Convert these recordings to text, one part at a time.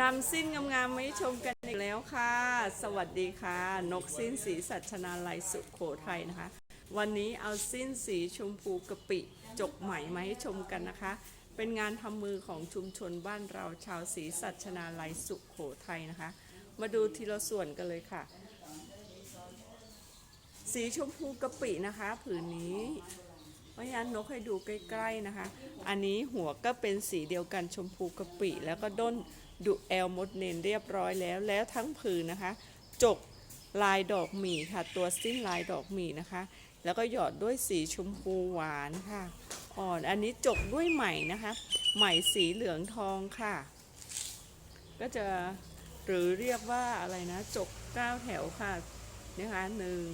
นำสิ้นงามๆมาให้ชมกันอีกแล้วค่ะ สวัสดีค่ะ นกสิ้นสีสัชนาลัยสุโขทัยนะคะ วันนี้เอาสิ้นสีชมพูกะปิจกใหม่มาให้ชมกันนะคะ เป็นงานทำมือของชุมชนบ้านเราชาวศรีสัชนาลัยสุโขทัยนะคะ มาดูทีละส่วนกันเลยค่ะ สีชมพูกะปินะคะ ผืนนี้เพราะฉะนั้นนกให้ดูใกล้ๆนะคะ อันนี้หัวก็เป็นสีเดียวกันชมพูกะปิแล้วก็ด้น ดุแอลมดเนนเรียบร้อยแล้ว แล้วทั้งผืนนะคะ จกลายดอกหมี่ค่ะ ตัวสิ้นลายดอกหมี่นะคะ แล้วก็หยอดด้วยสีชมพูหวานค่ะ อ่อน อันนี้จกด้วยไหมนะคะ ไหมสีเหลืองทองค่ะ ก็จะหรือเรียกว่าอะไรนะ จกเก้าแถวค่ะ นะคะหนึ่ง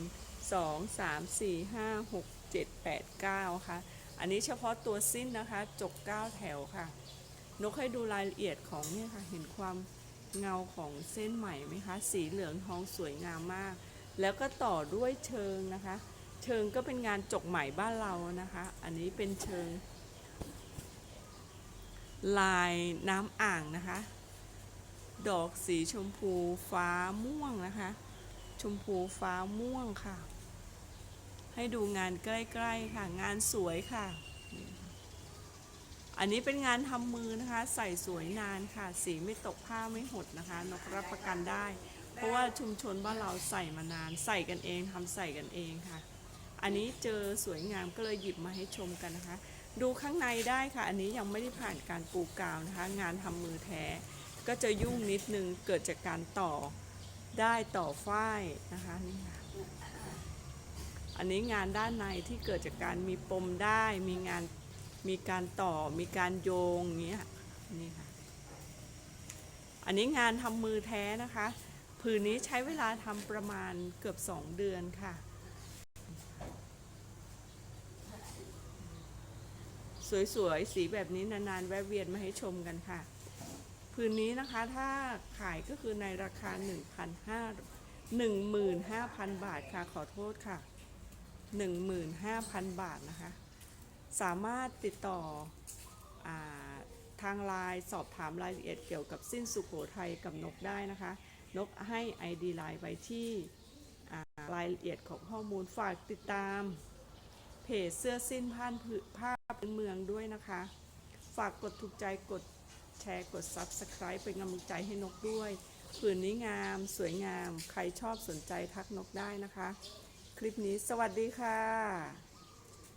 สองสามสี่ห้าหกเจ็ดแปดเก้าค่ะ อันนี้เฉพาะตัวสิ้นนะคะ จกเก้าแถวค่ะ นกให้ดูรายละเอียดของเนี่ยค่ะ เห็นความเงาของเส้นไหมไหมคะ สีเหลืองทองสวยงามมาก แล้วก็ต่อด้วยเชิงนะคะ เชิงก็เป็นงานจกไหมบ้านเรานะคะ อันนี้เป็นเชิง ลายน้ำอ่างนะคะ ดอกสีชมพูฟ้าม่วงนะคะ ชมพูฟ้าม่วงค่ะ ให้ดูงานใกล้ ๆ ค่ะ งานสวยค่ะ อันนี้เป็นงานทำมือนะคะ ใส่สวยนานค่ะ สีไม่ตกผ้าไม่หดนะคะนกรับประกันได้ เพราะว่าชุมชนบ้านเราใส่มานานใส่กันเองทำใส่กันเองค่ะ อันนี้เจอสวยงามก็เลยหยิบมาให้ชมกันนะคะ ดูข้างในได้ค่ะ อันนี้ยังไม่ได้ผ่านการปูกาวนะคะ งานทำมือแท้ ก็จะยุ่งนิดนึงเกิดจากการต่อได้ต่อฝ้ายนะคะนี่ค่ะอันนี้งานด้านในที่เกิดจากการมีปมได้มีงาน มีการต่อมีการโยงอย่างเงี้ยนี่ค่ะ อันนี้งานทำมือแท้นะคะ ผืนนี้ใช้เวลาทำประมาณเกือบสองเดือนค่ะ สวยๆ สีแบบนี้นานๆ แวะเวียนมาให้ชมกันค่ะ ผืนนี้นะคะถ้าขายก็คือในราคา 1,500 15,000 บาทค่ะ ขอโทษค่ะ 15,000 บาทนะคะ สามารถติดต่ออทางไลน์สอบถามรายละเอียดเกี่ยวกับสิ้นสุขโขทัยกับนกได้นะคะ นกให้ ID ไลน์ไว้ที่รายละเอียดของข้อมูลฝากติดตามเพจเสื้อสิ้นผ้านผืผ้าพื้นเมืองด้วยนะคะ ฝากกดถูกใจกดแชร์กด Subscribe เป็นกำลังใจให้นกด้วยผืนนี้งาม สวยงาม ใครชอบสนใจทักนกได้นะคะ คลิปนี้สวัสดีค่ะ